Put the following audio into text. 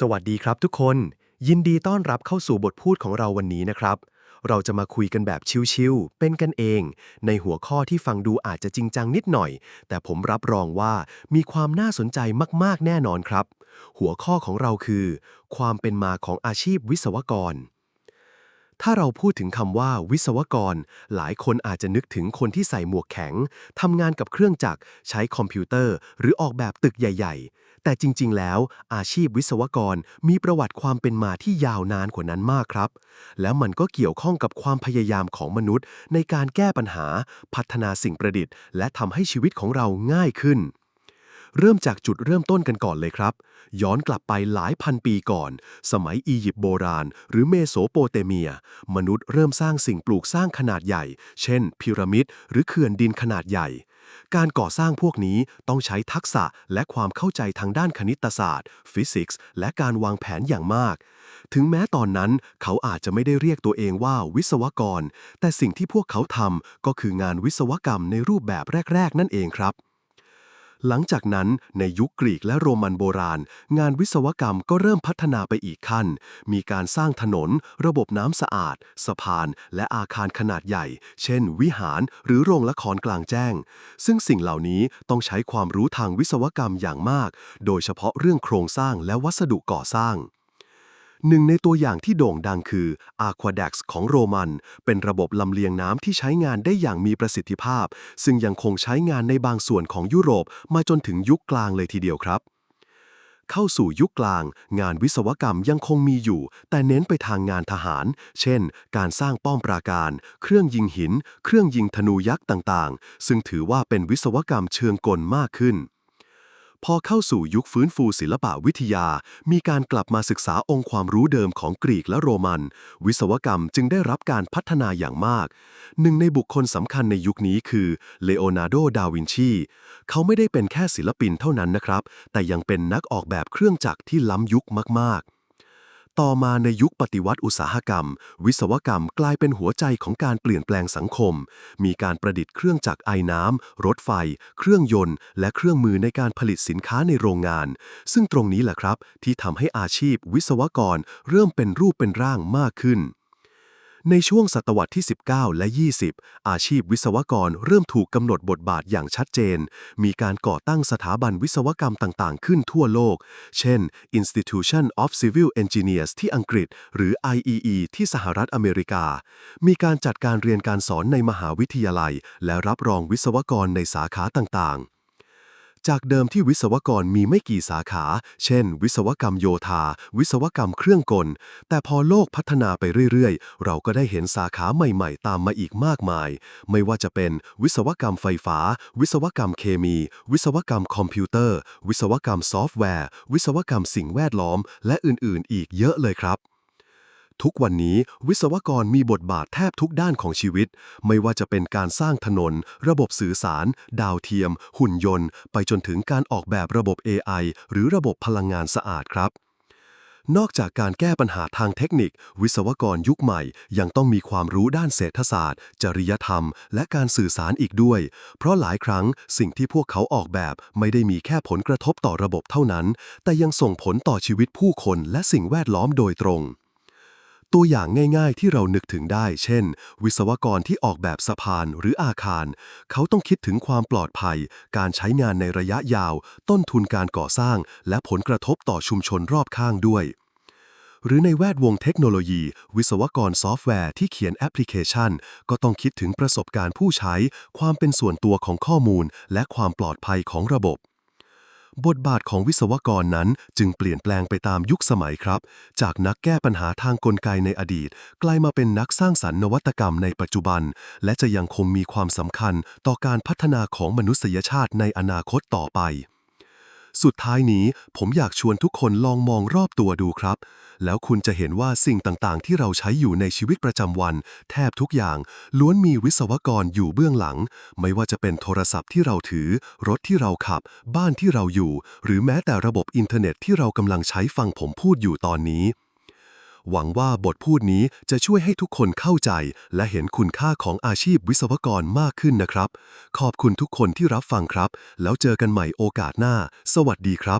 สวัสดีครับทุกคน ยินดีต้อนรับเข้าสู่บทพูดของเราวันนี้นะครับ เราจะมาคุยกันแบบชิลๆเป็นกันเอง ในหัวข้อที่ฟังดูอาจจะจริงจังนิดหน่อย แต่ผมรับรองว่ามีความน่าสนใจมากๆแน่นอนครับ หัวข้อของเราคือ ความเป็นมาของอาชีพวิศวกร ถ้าเราพูดถึงคำว่าวิศวกร หลายคนอาจจะนึกถึงคนที่ใส่หมวกแข็งทำงานกับเครื่องจักรใช้คอมพิวเตอร์ หรือออกแบบตึกใหญ่ ๆ แต่จริงๆ แล้วอาชีพวิศวกรมีประวัติความเป็นมาที่ยาวนานกว่านั้นมากครับ แล้วมันก็เกี่ยวข้องกับความพยายามของมนุษย์ ในการแก้ปัญหา พัฒนาสิ่งประดิษฐ์ และทำให้ชีวิตของเราง่ายขึ้น เริ่มจากจุดเริ่มต้นกันก่อนเลยครับ ย้อนกลับไปหลายพันปีก่อน สมัยอียิปต์โบราณ หรือเมโสโปเตเมีย มนุษย์เริ่มสร้างสิ่งปลูกสร้างขนาดใหญ่ เช่น พีระมิด หรือเขื่อนดินขนาดใหญ่ การก่อสร้างพวกนี้ต้องใช้ทักษะและความเข้าใจทางด้านคณิตศาสตร์ ฟิสิกส์ และการวางแผนอย่างมาก ถึงแม้ตอนนั้นเขาอาจจะไม่ได้เรียกตัวเองว่าวิศวกร แต่สิ่งที่พวกเขาทำก็คืองานวิศวกรรมในรูปแบบแรก ๆ นั่นเองครับ หลังจากนั้นในยุคกรีกและโรมันโบราณ งานวิศวกรรมก็เริ่มพัฒนาไปอีกขั้น มีการสร้างถนน ระบบน้ำสะอาด สะพาน และอาคารขนาดใหญ่ เช่น วิหารหรือโรงละครกลางแจ้ง ซึ่งสิ่งเหล่านี้ต้องใช้ความรู้ทางวิศวกรรมอย่างมาก โดยเฉพาะเรื่องโครงสร้างและวัสดุก่อสร้าง หนึ่งในตัวอย่างที่โด่งดังคือ Aqueduct ของโรมัน เป็นระบบลำเลียงน้ำที่ใช้งานได้อย่างมีประสิทธิภาพ ซึ่งยังคงใช้งานในบางส่วนของยุโรปมาจนถึงยุคกลางเลยทีเดียวครับ เข้าสู่ยุคกลาง งานวิศวกรรมยังคงมีอยู่ แต่เน้นไปทางงานทหาร เช่น การสร้างป้อมปราการ เครื่องยิงหิน เครื่องยิงธนูยักษ์ต่างๆ ซึ่งถือว่าเป็นวิศวกรรมเชิงกลมากขึ้น พอเข้าสู่ยุคฟื้นฟูศิลปะวิทยา มีการกลับมาศึกษาองค์ความรู้เดิมของกรีกและโรมัน วิศวกรรมจึงได้รับการพัฒนาอย่างมาก หนึ่งในบุคคลสำคัญในยุคนี้คือเลโอนาร์โด ดาวินชี เขาไม่ได้เป็นแค่ศิลปินเท่านั้นนะครับ แต่ยังเป็นนักออกแบบเครื่องจักรที่ล้ำยุคมากๆ ต่อมาในยุคปฏิวัติอุตสาหกรรม วิศวกรรมกลายเป็นหัวใจของการเปลี่ยนแปลงสังคม มีการประดิษฐ์เครื่องจักรไอน้ำ รถไฟ เครื่องยนต์ และเครื่องมือในการผลิตสินค้าในโรงงาน ซึ่งตรงนี้แหละครับ ที่ทำให้อาชีพวิศวกรเริ่มเป็นรูปเป็นร่างมากขึ้น ในช่วงศตวรรษที่ 19 และ 20 อาชีพวิศวกรเริ่มถูกกำหนดบทบาทอย่างชัดเจน มีการก่อตั้งสถาบันวิศวกรรมต่างๆ ขึ้นทั่วโลก เช่น Institution of Civil Engineers ที่อังกฤษ หรือ IEE ที่สหรัฐอเมริกา มีการจัดการเรียนการสอนในมหาวิทยาลัย และรับรองวิศวกรในสาขาต่างๆ จากเดิมที่วิศวกรมีไม่กี่สาขา เช่น วิศวกรรมโยธา วิศวกรรมเครื่องกล แต่พอโลกพัฒนาไปเรื่อยๆ เราก็ได้เห็นสาขาใหม่ๆ ตามมาอีกมากมาย ไม่ว่าจะเป็นวิศวกรรมไฟฟ้า วิศวกรรมเคมี วิศวกรรมคอมพิวเตอร์ วิศวกรรมซอฟต์แวร์ วิศวกรรมสิ่งแวดล้อม และอื่นๆ อีกเยอะเลยครับ ทุกวันนี้วิศวกรมีบทบาทแทบทุกด้านของชีวิต ไม่ว่าจะเป็นการสร้างถนน ระบบสื่อสาร ดาวเทียม หุ่นยนต์ ไปจนถึงการออกแบบระบบ AI หรือระบบพลังงานสะอาดครับ นอกจากการแก้ปัญหาทางเทคนิค วิศวกรยุคใหม่ ยังต้องมีความรู้ด้านเศรษฐศาสตร์ จริยธรรม และการสื่อสารอีกด้วย เพราะหลายครั้งสิ่งที่พวกเขาออกแบบไม่ได้มีแค่ผลกระทบต่อระบบเท่านั้น แต่ยังส่งผลต่อชีวิตผู้คนและสิ่งแวดล้อมโดยตรง ตัวอย่างง่ายๆที่เรานึกถึงได้ เช่น วิศวกรที่ออกแบบสะพานหรืออาคาร เขาต้องคิดถึงความปลอดภัย การใช้งานในระยะยาว ต้นทุนการก่อสร้าง และผลกระทบต่อชุมชนรอบข้างด้วย หรือในแวดวงเทคโนโลยี วิศวกรซอฟต์แวร์ที่เขียนแอปพลิเคชัน ก็ต้องคิดถึงประสบการณ์ผู้ใช้ ความเป็นส่วนตัวของข้อมูล และความปลอดภัยของระบบ บทบาทของวิศวกรนั้นจึงเปลี่ยนแปลงไปตามยุคสมัยครับ จากนักแก้ปัญหาทางกลไกในอดีต กลายมาเป็นนักสร้างสรรค์นวัตกรรมในปัจจุบัน และจะยังคงมีความสำคัญต่อการพัฒนาของมนุษยชาติในอนาคตต่อไป สุดท้ายนี้ผมอยากชวนทุกคนลองมองรอบตัวดูครับ แล้วคุณจะเห็นว่าสิ่งต่างๆ ที่เราใช้อยู่ในชีวิตประจำวัน แทบทุกอย่าง ล้วนมีวิศวกรอยู่เบื้องหลัง ไม่ว่าจะเป็นโทรศัพท์ที่เราถือ รถที่เราขับ บ้านที่เราอยู่ หรือแม้แต่ระบบอินเทอร์เน็ตที่เรากำลังใช้ฟังผมพูดอยู่ตอนนี้ หวังว่าบทพูดนี้จะช่วยให้ทุกคนเข้าใจ และเห็นคุณค่าของอาชีพวิศวกรมากขึ้นนะครับ ขอบคุณทุกคนที่รับฟังครับ แล้วเจอกันใหม่โอกาสหน้า สวัสดีครับ